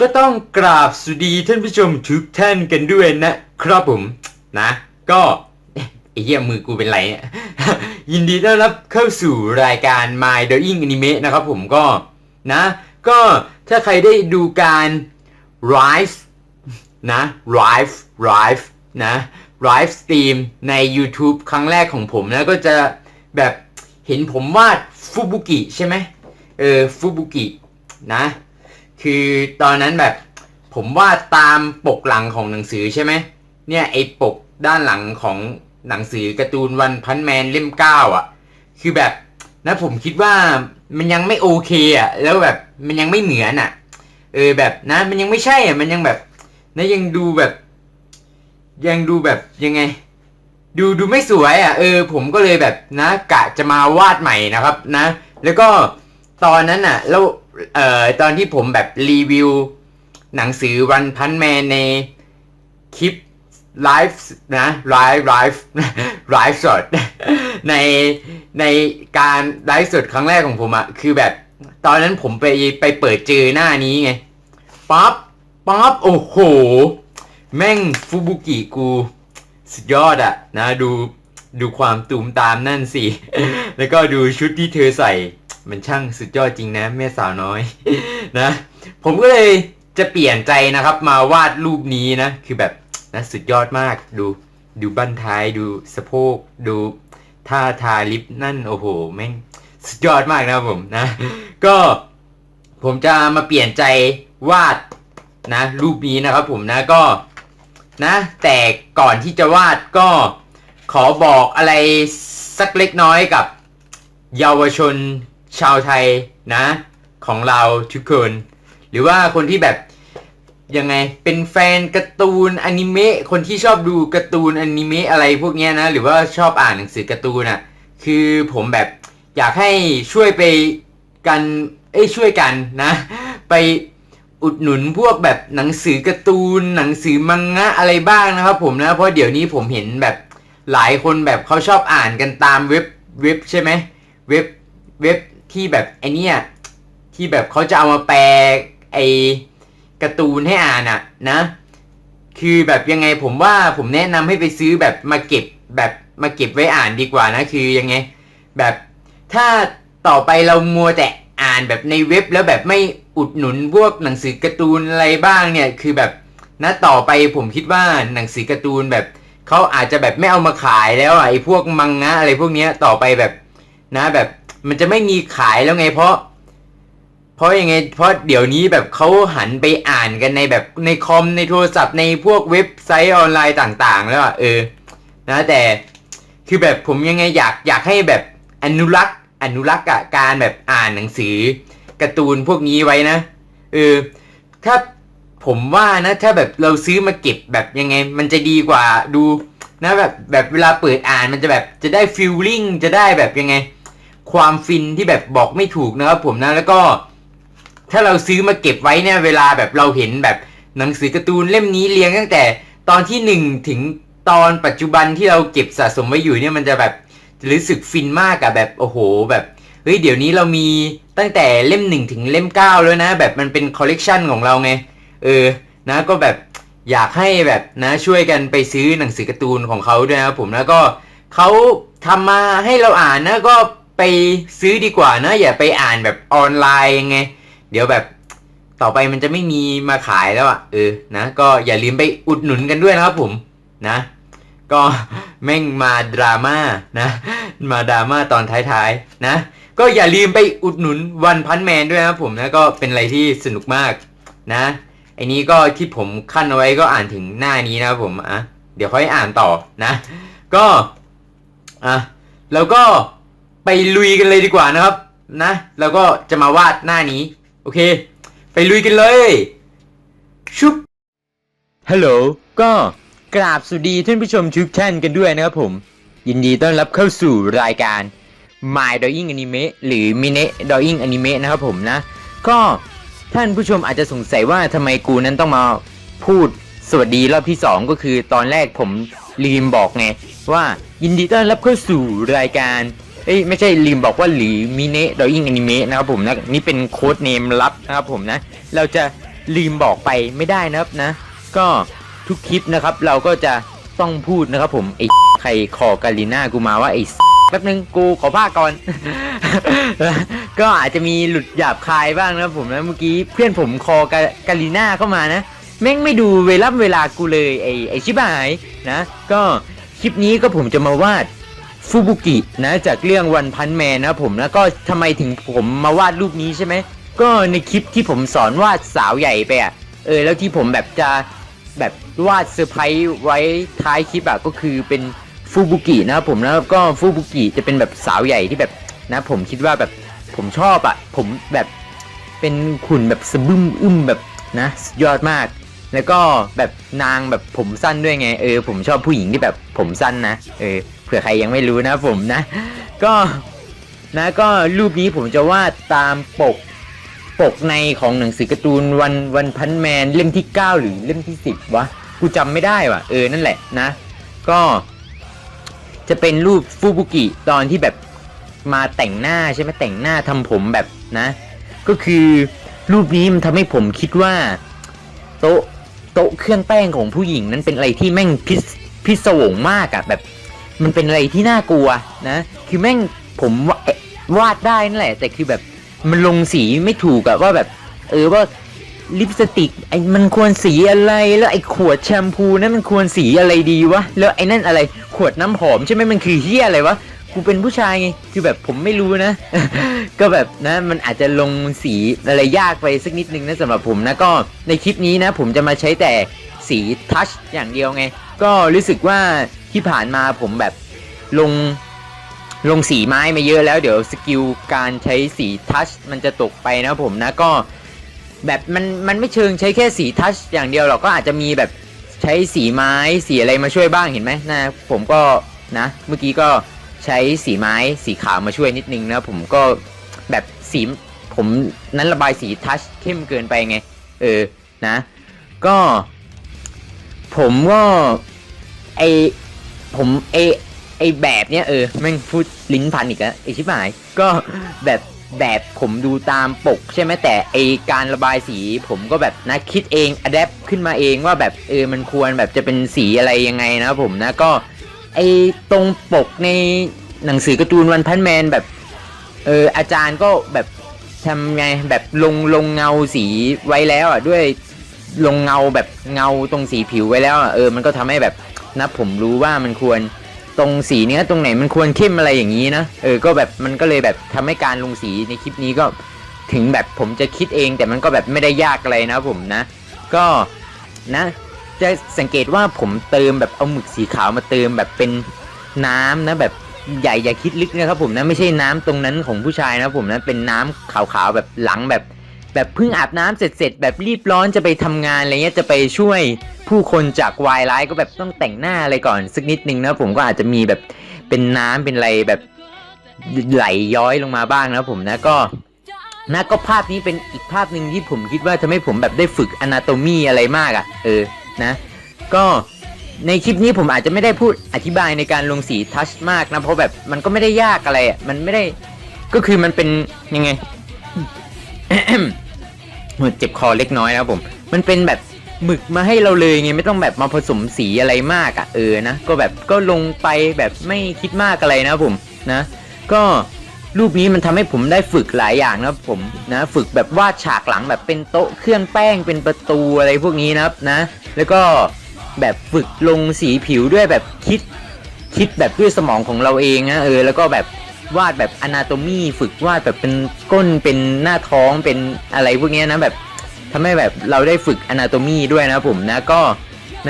ก็ต้องกราบสวัสดีท่านผู้ชมทุกท่านกันด้วยนะครับผมนะก็ไอ้เหี้ยมือกูเป็นไรเนี่ยยินดีต้อนรับเข้าสู่รายการ My Doing Anime นะครับผมก็นะ ก็ถ้าใครได้ดูการ Rise นะ Rise Rise นะ Rise Stream ใน YouTube ครั้งแรกของผมนะก็จะแบบเห็นผมวาดฟูบุกิใช่ไหมเออฟูบุกินะ คือตอนนั้นแบบผมวาดตามปกหลังของหนังสือใช่ไหมเนี่ยไอ้ปกด้านหลังของหนังสือการ์ตูนวันพันแมนเล่มเก้าอะ คือแบบนะผมคิดว่ามันยังไม่โอเคอะ แล้วแบบมันยังไม่เหมือนอะ เออแบบนะ มันยังไม่ใช่อะ มันยังแบบนะยังดูแบบ ยังดูแบบยังไง ดูดูไม่สวยอะเออ ผมก็เลยแบบนะกะจะมาวาดใหม่นะครับนะ แล้วก็ตอนนั้นอะ แล้วเอ่อตอนที่ผมแบบรีวิว หนังสือวันพันแมนในคลิปไลฟ์นะไลฟ์ไลฟ์ไลฟ์สดในในการไลฟ์สดครั้งแรกของผมอะคือแบบ ตอนนั้นผมไปไปเปิดเจอหน้านี้ไงปั๊บปั๊บโอ้โห แม่งฟูบุกิกูสุดยอดอะนะดูดูความตูมตามนั่นสิ แล้วก็ดูชุดที่เธอใส่ มันช่างสุดยอดจริงนะ แม่สาวน้อย นะ ผมก็เลยจะเปลี่ยนใจนะครับ มาวาดรูปนี้นะ คือแบบนะสุดยอดมาก ดูดูบั้นท้ายดูสะโพกดูท่าทาลิปนั่นโอ้โหแม่งสุดยอดมากนะผมนะ ก็ผมจะมาเปลี่ยนใจวาดนะ รูปนี้นะครับผมนะก็ นะ แต่ก่อนที่จะวาดก็ขอบอกอะไรสักเล็กน้อยกับเยาวชนชาวไทยนะ ของเราทุกคน หรือว่าคนที่แบบยังไงเป็นแฟนการ์ตูนอนิเมะคนที่ชอบดูการ์ตูนอนิเมะอะไรพวกเนี้ยนะ หรือว่าชอบอ่านหนังสือการ์ตูนอะ คือผมแบบอยากให้ช่วยไปกันเอ้ยช่วยกันนะ ไป อุดหนุนพวกแบบหนังสือการ์ตูน หนังสือมังงะอะไรบ้างนะครับ ผมนะเพราะเดี๋ยวนี้ผมเห็นแบบหลายคนแบบเขาชอบอ่านกันตามเว็บเว็บใช่ไหมเว็บเว็บที่แบบไอเนี้ยที่แบบเขาจะเอามาแปลไอการ์ตูนให้อ่านอะนะ คือแบบยังไงผมว่าผมแนะนำให้ไปซื้อแบบมาเก็บแบบมาเก็บไว้อ่านดีกว่านะ คือยังไง แบบถ้าต่อไปเรามัวแต่อ่านแบบในเว็บแล้วแบบไม่ อุดหนุนพวกหนังสือการ์ตูนอะไรบ้างเนี่ย คือแบบนะต่อไปผมคิดว่าหนังสือการ์ตูนแบบเขาอาจจะแบบไม่เอามาขายแล้วอะไอ้พวกมังงะอะไรพวกเนี้ยต่อไปแบบนะแบบ มันจะไม่มีขายแล้วไงเพราะ เพราะยังไง เพราะเดี๋ยวนี้แบบเขาหันไปอ่านกันในแบบในคอมในโทรศัพท์ในพวกเว็บไซต์ออนไลน์ต่าง ๆ แล้วอะเออ นะแต่คือแบบผมยังไงอยากอยากให้แบบอนุรักษ์อนุรักษ์อะการแบบอ่านหนังสือ การ์ตูนพวกนี้ไว้นะเออถ้าผมว่านะ ถ้าแบบเราซื้อมาเก็บแบบยังไง มันจะดีกว่าดูนะแบบแบบเวลาเปิดอ่านมันจะแบบจะได้ฟีลลิ่งจะได้แบบยังไง ความฟินที่แบบบอกไม่ถูกนะครับผมนะแล้วก็ ถ้าเราซื้อมาเก็บไว้เนี่ย เวลาแบบเราเห็นแบบหนังสือการ์ตูนเล่มนี้เรียงตั้งแต่ตอนที่หนึ่งถึงตอนปัจจุบันที่เราเก็บสะสมไว้อยู่เนี่ยมันจะแบบรู้สึกฟินมากอะแบบโอ้โหแบบ เฮ้ยเดี๋ยวนี้เรามีตั้งแต่เล่มหนึ่งถึงเล่มเก้าแล้วนะ แบบมันเป็นคอลเลกชันของเราไง เออ นะก็แบบอยากให้แบบนะช่วยกันไปซื้อหนังสือการ์ตูนของเขาด้วยนะครับผมแล้วก็เขาทำมาให้เราอ่านนะก็ไปซื้อดีกว่านะ อย่าไปอ่านแบบออนไลน์ไง เดี๋ยวแบบต่อไปมันจะไม่มีมาขายแล้วอะ่ะเออนะ ก็อย่าลืมไปอุดหนุนกันด้วยนะครับผมนะ ก็แม่งมาดราม่านะ มาดราม่าตอนท้ายๆนะ ก็อย่าลืมไปอุดหนุนวันพันแมนด้วยนะครับผมนะก็เป็นอะไรที่สนุกมากนะไอ้นี้ก็ที่ผมขั้นเอาไว้ก็อ่านถึงหน้านี้นะครับผมอะเดี๋ยวค่อยอ่านต่อนะ ก็อะแล้วก็ไปลุยกันเลยดีกว่านะครับนะแล้วก็จะมาวาดหน้านี้ โอเค ไปลุยกันเลยชุบฮัลโหลก็กราบสวัสดีท่านผู้ชมทุกท่านกันด้วยนะครับผม ยินดีต้อนรับเข้าสู่รายการ My Drawing Anime หรือ Mine Drawing Anime นะครับผมนะ ก็ท่านผู้ชมอาจจะสงสัยว่าทำไมกูนั้นต้องมาพูดสวัสดีรอบที่ 2 ก็คือตอนแรกผมลืมบอกไง ว่ายินดีต้อนรับเข้าสู่รายการ เอ้ยไม่ใช่ลืมบอกว่าหรือมิเนะดอยิ่งอนิเมะนะครับผมนะนี่เป็นโค้ดเนมลับนะครับผมนะ เราจะลืมบอกไปไม่ได้นะครับนะ ก็ทุกคลิปนะครับเราก็จะต้องพูดนะครับผมไอ้ใครคอกาลิน่ากูมาว่าไอ้ แป๊บนึงกูขอผ้าก่อน ก็อาจจะมีหลุดหยาบคายบ้างนะผมนะเมื่อกี้เพื่อนผมคอกากาลิน่าเข้ามานะ แม่งไม่ดูเวลาเวลากูเลยไอ้ไอชิบหายนะ ก็คลิปนี้ก็ผมจะมาวาดฟูบุกินะจากเรื่องวันพันแมนนะผมแล้วก็ทำไมถึงผมมาวาดรูปนี้ใช่ไหมก็ในคลิปที่ผมสอนวาดสาวใหญ่ไปอะเออแล้วที่ผมแบบจะแบบวาดเซอร์ไพรส์ไว้ท้ายคลิปอะก็คือเป็น ฟูบุกินะครับผมแล้วก็ฟูบุกิจะเป็นแบบสาวใหญ่ที่แบบนะผมคิดว่าแบบผมชอบอะผมแบบเป็นขุนแบบสะบึ้มอึ้มแบบนะยอดมาก แล้วก็แบบนางแบบผมสั้นด้วยไงเออผมชอบผู้หญิงที่แบบผมสั้นนะเออเผื่อใครยังไม่รู้นะผมนะ ก็นะก็รูปนี้ผมจะวาดตามปกปกในของหนังสือการ์ตูนวันวันพันแมนเล่มที่ 9 หรือเล่มที่ 10วะกูจำไม่ได้ว่ะเออนั่นแหละนะ ก็ จะเป็นรูปฟูบุกิตอนที่แบบมาแต่งหน้าใช่ไหมแต่งหน้าทำผมแบบนะ ก็คือรูปนี้มันทำให้ผมคิดว่า โต๊ะโต๊ะเครื่องแป้งของผู้หญิงนั้นเป็นอะไรที่แม่งพิศพิศวงมากอะแบบ มันเป็นอะไรที่น่ากลัวนะ คือแม่งผมวาดได้นั่นแหละ แต่คือแบบมันลงสีไม่ถูกอะว่าแบบ เออว่า ลิปสติกไอ้มันควรสีอะไรแล้วไอ้ขวดแชมพูนั้นมันควรสีอะไรดีวะแล้วไอ้นั่นอะไรขวดน้ำหอมใช่ไหมมันคือเฮียอะไรวะกูเป็นผู้ชายไงคือแบบผมไม่รู้นะ ก็แบบนะมันอาจจะลงสีอะไรยากไปสักนิดนึงนะสำหรับผมนะก็ในคลิปนี้นะ ผมจะมาใช้แต่สีทัชอย่างเดียวไง ก็รู้สึกว่าที่ผ่านมาผมแบบลงลงสีไม้มาเยอะแล้วเดี๋ยวสกิลการใช้สีทัชมันจะตกไปนะผมนะก็ แบบมันมันไม่เชิงใช้แค่สีทัชอย่างเดียวหรอกก็อาจจะมีแบบใช้สีไม้สีอะไรมาช่วยบ้างเห็นไหมนะผมก็นะเมื่อกี้ก็ใช้สีไม้สีขาวมาช่วยนิดนึงนะผมก็แบบสีผมนั้นระบายสีทัชเข้มเกินไปไง เออนะ ก็ ผมก็ไอผมไอไอแบบเนี้ยเออแม่งพูดลิ้นพันอีกแล้วไอชิบหาย ก็แบบ แบบผมดูตามปก ใช่ไหมแต่ไอการระบายสี ผมก็แบบนะคิดเองอัดแอปขึ้นมาเองว่าแบบเออมันควรแบบจะเป็นสีอะไรยังไงนะผมนะก็ไอตรงปกในหนังสือการ์ตูนวันพันแมนแบบเอออาจารย์ก็แบบทำไงแบบลงลงเงาสีไว้แล้วอะด้วยลงเงาแบบเงาตรงสีผิวไว้แล้วอะเออมันก็ทำให้แบบนะผมรู้ว่ามันควร ตรงสีเนี้ยตรงไหนมันควรเข้มอะไรอย่างนี้นะเออก็แบบมันก็เลยแบบทำให้การลงสีในคลิปนี้ก็ถึงแบบผมจะคิดเอง แต่มันก็แบบไม่ได้ยากอะไรนะผมนะ ก็นะ จะสังเกตว่าผมเติมแบบเอาหมึกสีขาวมาเติมแบบเป็นน้ำนะแบบใหญ่อย่าคิดลึกนะครับผมนะไม่ใช่น้ำตรงนั้นของผู้ชายนะผมนะเป็นน้ำขาวๆแบบหลังแบบ แบบเพิ่งอาบน้ำเสร็จๆแบบรีบร้อนจะไปทำงานอะไรเงี้ยจะไปช่วยผู้คนจากวายร้ายก็แบบต้องแต่งหน้าอะไรก่อนสักนิดนึงนะผมก็อาจจะมีแบบเป็นน้ำเป็นอะไรแบบไหลย้อยลงมาบ้างนะผมนะก็นะก็ภาพนี้เป็นอีกภาพหนึ่งที่ผมคิดว่าทำให้ผมแบบได้ฝึกอนาโตมีอะไรมากอะ่ะ เออนะ ก็ในคลิปนี้ผมอาจจะไม่ได้พูดอธิบายในการลงสีทัชมากนะ เพราะแบบมันก็ไม่ได้ยากอะไรอะ่ะมันไม่ได้ก็คือมันเป็นยังไง เจ็บคอเล็กน้อยนะครับผม มันเป็นแบบหมึกมาให้เราเลยไงไม่ต้องแบบมาผสมสีอะไรมากอะ่ะเออนะก็แบบก็ลงไปแบบไม่คิดมากอะไรนะครับผมนะ ก็รูปนี้มันทำให้ผมได้ฝึกหลายอย่างนะครับผมนะฝึกแบบวาดฉากหลังแบบเป็นโต๊ะเครื่องแป้งเป็นประตูอะไรพวกนี้นะครับนะ แล้วก็แบบฝึกลงสีผิวด้วยแบบคิดคิดแบบด้วยสมองของเราเองนะเออแล้วก็แบบ วาดแบบอนาโตมีฝึกวาดแบบเป็นก้นเป็นหน้าท้องเป็นอะไรพวกนี้นะแบบทำให้แบบเราได้ฝึกอนาโตมีด้วยนะผมนะก็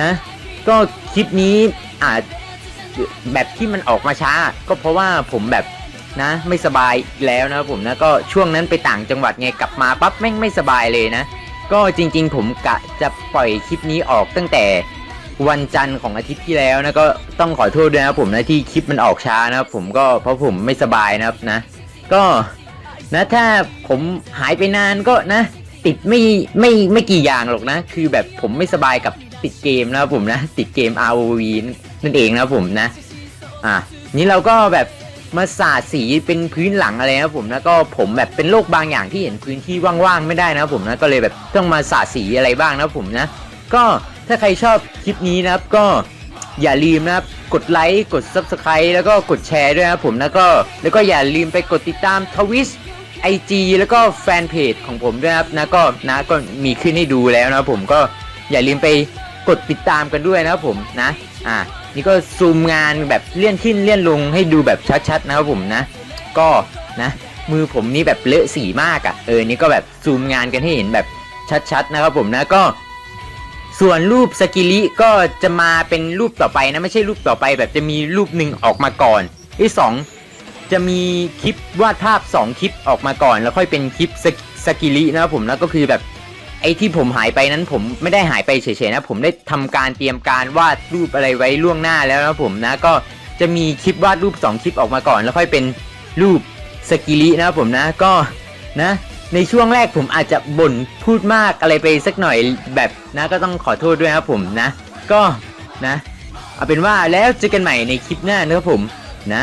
นะ ก็คลิปนี้อาจแบบที่มันออกมาช้า ก็เพราะว่าผมแบบนะไม่สบายแล้วนะผมนะก็ช่วงนั้นไปต่างจังหวัดไงกลับมาปั๊บแม่งไม่สบายเลยนะ ก็จริง ๆ ผมกะจะปล่อยคลิปนี้ออกตั้งแต่ วันจันทร์ของอาทิตย์ที่แล้วนะก็ต้องขอโทษด้วยนะผมนะที่คลิปมันออกช้านะครับผมก็เพราะผมไม่สบายนะครับนะ ก็นะถ้าผมหายไปนานก็นะ ติดไม่ไม่ไม่กี่อย่างหรอกนะ คือแบบผมไม่สบายกับติดเกมนะครับผมนะติดเกม ROV นั่นเองนะครับผมนะ อะนี่เราก็แบบมาสาดสีเป็นพื้นหลังอะไรนะผมแล้วก็ผมแบบเป็นโรคบางอย่างที่เห็นพื้นที่ว่างๆไม่ได้นะผมนะก็เลยแบบต้องมาสาดสีอะไรบ้างนะผมนะ ก็ ถ้าใครชอบคลิปนี้นะครับก็อย่าลืมนะครับกดไลค์กด Subscribe แล้วก็กดแชร์ด้วยนะครับผมแล้วก็แล้วก็อย่าลืมไปกดติดตามทวิสไอจีแล้วก็แฟนเพจของผมด้วยนะครับนะก็นะก็มีขึ้นให้ดูแล้วนะครับผมก็อย่าลืมไปกดติดตามกันด้วยนะครับผมนะอ่านี่ก็ซูมงานแบบเลื่อนขึ้นเลื่อนลงให้ดูแบบชัดๆนะครับผมนะ ก็นะมือผมนี่แบบเลอะสีมากอะ่ะเออนี่ก็แบบซูมงานกันให้เห็นแบบชัดๆนะครับผมนะก็ ส่วนรูปสกิลิก็จะมาเป็นรูปต่อไปนะไม่ใช่รูปต่อไป แบบจะมีรูปหนึ่งออกมาก่อนที่สองจะมีคลิปวาดภาพ 2 คลิปออกมาก่อน แล้วค่อยเป็นคลิปสกิลินะครับผมแล้วก็คือแบบไอ้ที่ผมหายไปนั้นผมไม่ได้หายไปเฉยๆนะ ผมได้ทำการเตรียมการวาดรูปอะไรไว้ล่วงหน้าแล้วนะผมนะก็จะมีคลิปวาดรูป 2 คลิปออกมาก่อน แล้วค่อยเป็นรูปสกิลินะครับผมนะก็นะ ในช่วงแรกผมอาจจะบ่นพูดมากอะไรไปสักหน่อยแบบนะก็ต้องขอโทษด้วยครับผมนะ ก็นะ เอาเป็นว่าแล้วเจอกันใหม่ในคลิปหน้านะครับผมนะ